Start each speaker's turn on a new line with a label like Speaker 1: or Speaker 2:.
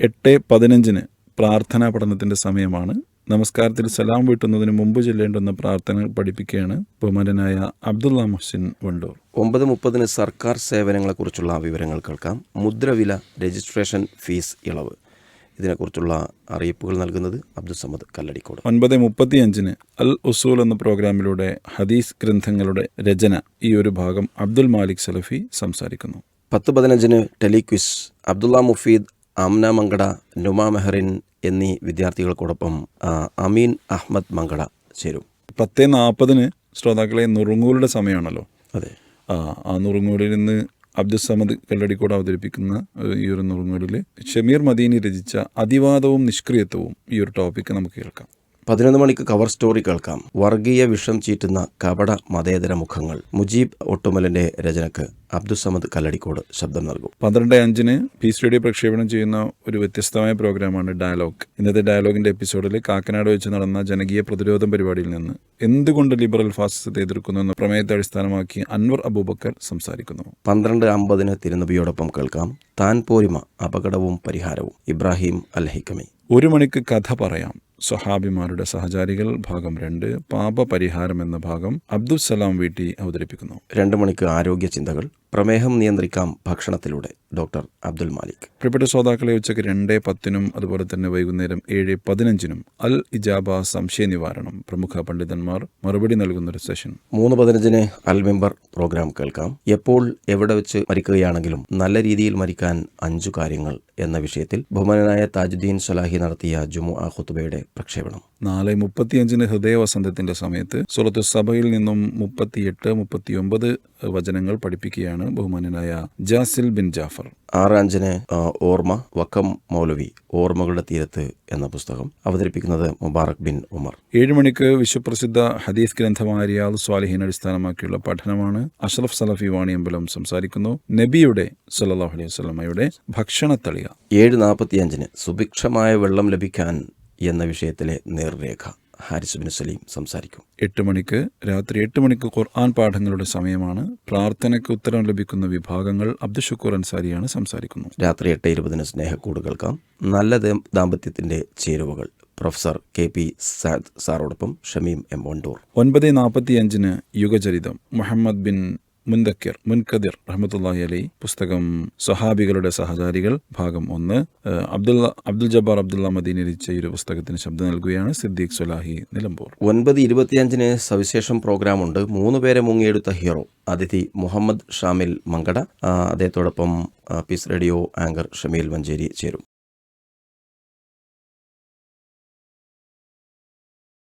Speaker 1: എട്ട് പതിനഞ്ചിന് പ്രാർത്ഥനാ പഠനത്തിന്റെ സമയമാണ്. നമസ്കാരത്തിൽ സലാം വീട്ടുന്നതിന് മുമ്പ് ചെല്ലേണ്ടുന്ന പ്രാർത്ഥന പഠിപ്പിക്കുകയാണ് ബഹുമാനനായ അബ്ദുള്ള മുഹ്സിൻ വണ്ടൂർ.
Speaker 2: ഒമ്പത് മുപ്പതിന് സർക്കാർ സേവനങ്ങളെക്കുറിച്ചുള്ള വിവരങ്ങൾ കേൾക്കാം. മുദ്രവില രജിസ്ട്രേഷൻ ഫീസ് ഇളവ്. ഇതിനെക്കുറിച്ചുള്ള അറിയിപ്പുകൾ നൽകുന്നത് അബ്ദുൽ സമദ് കല്ലടിക്കോട്.
Speaker 1: ഒൻപത് മുപ്പത്തി അഞ്ചിന് അൽ ഉസൂൽ എന്ന പ്രോഗ്രാമിലൂടെ ഹദീസ് ഗ്രന്ഥങ്ങളുടെ രചന ഈ ഒരു ഭാഗം അബ്ദുൽ മാലിക് സലഫി സംസാരിക്കുന്നു.
Speaker 2: പത്ത് പതിനഞ്ചിന് ടെലിക്വിസ് അബ്ദുള്ള മുഫീദ് ആംന മങ്കട നുമ മെഹറിൻ എന്നീ വിദ്യാർത്ഥികൾക്കോടൊപ്പം അമീൻ അഹമ്മദ് മങ്കട ചേരും.
Speaker 1: പത്തേ നാൽപ്പതിന് ശ്രോതാക്കളെ നുറുങ്ങൂരുടെ സമയമാണല്ലോ.
Speaker 2: അതെ.
Speaker 1: ആ നുറുങ്ങൂലിൽ നിന്ന് അബ്ദുൽ സമദ് കല്ലടിക്കോട് അവതരിപ്പിക്കുന്ന ഈ ഒരു നുറുങ്ങൂലിൽ ഷമീർ മദീനി രചിച്ച അതിവാദവും നിഷ്ക്രിയത്വവും ഈ ഒരു ടോപ്പിക്ക് നമുക്ക് കേൾക്കാം.
Speaker 2: പതിനൊന്ന് മണിക്ക് കവർ സ്റ്റോറി കേൾക്കാം. വർഗീയ വിഷം ചീറ്റുന്ന കപട മതേതര മുഖങ്ങൾ. മുജീബ് ഒട്ടുമലിന്റെ രചനക്ക് അബ്ദുസമദ് കല്ലടിക്കോട് ശബ്ദം നൽകും.
Speaker 1: പന്ത്രണ്ട് അഞ്ചിന് പി സ്റ്റുഡിയോ പ്രക്ഷേപണം ചെയ്യുന്ന ഒരു വ്യത്യസ്തമായ പ്രോഗ്രാമാണ് ഡയലോഗ്. ഇന്നത്തെ ഡയലോഗിന്റെ എപ്പിസോഡിൽ കാക്കനാട് വെച്ച് നടന്ന ജനകീയ പ്രതിരോധം പരിപാടിയിൽ നിന്ന് എന്തുകൊണ്ട് ലിബറൽ ഫാസിസത്തെ എതിർക്കുന്നു എന്ന പ്രമേയത്തെ അടിസ്ഥാനമാക്കി അൻവർ അബൂബക്കർ സംസാരിക്കുന്നു.
Speaker 2: പന്ത്രണ്ട് അമ്പതിന് തിരുനബിയോടൊപ്പം കേൾക്കാം. താൻ പോരിമ അപകടവും പരിഹാരവും. ഇബ്രാഹിം അൽ ഹിക്കമി.
Speaker 1: ഒരു മണിക്ക് കഥ പറയാം. സ്വഹാബിമാരുടെ സഹചാരികൾ ഭാഗം രണ്ട് പാപപരിഹാരം എന്ന ഭാഗം അബ്ദുൽ സലാം വീട്ടി അവതരിപ്പിക്കുന്നു.
Speaker 2: രണ്ട് മണിക്ക് ആരോഗ്യ ചിന്തകൾ പ്രമേഹം നിയന്ത്രിക്കാം ഭക്ഷണത്തിലൂടെ. ഡോക്ടർ അബ്ദുൽ മാലിക്.
Speaker 1: പ്രിയപ്പെട്ട ശ്രോതാക്കളെ ഉച്ചയ്ക്ക് രണ്ട് പത്തിനും അതുപോലെ തന്നെ വൈകുന്നേരം ഏഴ് പതിനഞ്ചിനും അൽ ഇജാബ സംശയ നിവാരണം. പ്രമുഖ പണ്ഡിതന്മാർ മറുപടി നൽകുന്ന ഒരു സെഷൻ.
Speaker 2: മൂന്ന് പതിനഞ്ചിന് അൽ മെമ്പർ പ്രോഗ്രാം കേൾക്കാം. എപ്പോൾ എവിടെ വെച്ച് മരിക്കുകയാണെങ്കിലും നല്ല രീതിയിൽ മരിക്കാൻ അഞ്ചു കാര്യങ്ങൾ എന്ന വിഷയത്തിൽ ബഹുമാനായ താജുദ്ദീൻ സലാഹി നടത്തിയ ജുമു ആ ഖുത്തുബയുടെ പ്രക്ഷേപണം.
Speaker 1: നാളെ മുപ്പത്തിയഞ്ചിന് ഹൃദയവസന്തത്തിന്റെ സമയത്ത് സുറത്ത് സഭയിൽ നിന്നും മുപ്പത്തിയെട്ട് മുപ്പത്തിയൊമ്പത് വചനങ്ങൾ പഠിപ്പിക്കുകയാണ് ബഹുമാനനായ ജാസിൽ ബിൻ ജാഫർ.
Speaker 2: ആറാഞ്ചന് ഓർമ്മ വക്കം മൗലവി ഓർമ്മകളുടെ തീരത്ത് എന്ന പുസ്തകം അവതരിപ്പിക്കുന്നത് മുബാറക് ബിൻ ഉമർ.
Speaker 1: ഏഴ് മണിക്ക് വിശ്വപ്രസിദ്ധ ഹദീസ് ഗ്രന്ഥമായ റിയാദ് സ്വാലിഹീൻ അടിസ്ഥാനമാക്കിയുള്ള പഠനമാണ് അഷ്റഫ് സലഫി വാണിയമ്പലം സംസാരിക്കുന്നു. നബിയുടെ സല്ലല്ലാഹു അലൈഹി വസല്ലമയുടെ ഭക്ഷണത്തളിക.
Speaker 2: ഏഴ് നാൽപ്പത്തിയഞ്ചിന് സുഭിക്ഷമായ വെള്ളം ലഭിക്കാൻ എന്ന വിഷയത്തിലെ നേർരേഖ. ഹാരിസ് ബിൻ സലീം സംസാരിക്കും.
Speaker 1: എട്ട് മണിക്ക് രാത്രി എട്ട് മണിക്ക് ഖുർആൻ പാഠങ്ങളുടെ സമയമാണ്. പ്രാർത്ഥനയ്ക്ക് ഉത്തരം ലഭിക്കുന്ന വിഭാഗങ്ങൾ അബ്ദുഷക്കൂർ അൻസാരിയാണ് സംസാരിക്കുന്നത്
Speaker 2: രാത്രി എട്ട് ഇരുപതിന് സ്നേഹക്കൂട് കേൾക്കാം നല്ല ദാമ്പത്യത്തിന്റെ ചേരുവകൾ. പ്രൊഫസർ കെ പി സാദ് സാറോടൊപ്പം ഷമീം എം വണ്ടൂർ.
Speaker 1: ഒൻപത് നാൽപ്പത്തി അഞ്ചിന് യുഗചരിതം. മുഹമ്മദ് ബിൻ മുൻദക്കിർ മുൻകദിർ റഹമത്തല്ലാഹി അലൈ പുസ്തകം സഹാബികളുടെ സഹചാരികൾ ഭാഗം ഒന്ന്. അബ്ദുള്ള അബ്ദുൽ ജബ്ബാർ അബ്ദുള്ള മദീൻ രചിച്ച ഒരു പുസ്തകത്തിന് ശബ്ദം നൽകുകയാണ് സിദ്ദീഖ് സുലാഹി നിലമ്പൂർ.
Speaker 2: ഒൻപത് ഇരുപത്തിയഞ്ചിന് സവിശേഷം പ്രോഗ്രാമുണ്ട്. മൂന്ന് പേരെ മുങ്ങിയെടുത്ത ഹീറോ അതിഥി മുഹമ്മദ് ഷാമിൽ മങ്കട അദ്ദേഹത്തോടൊപ്പം peace radio anchor Shameel Manjeri ചേരും.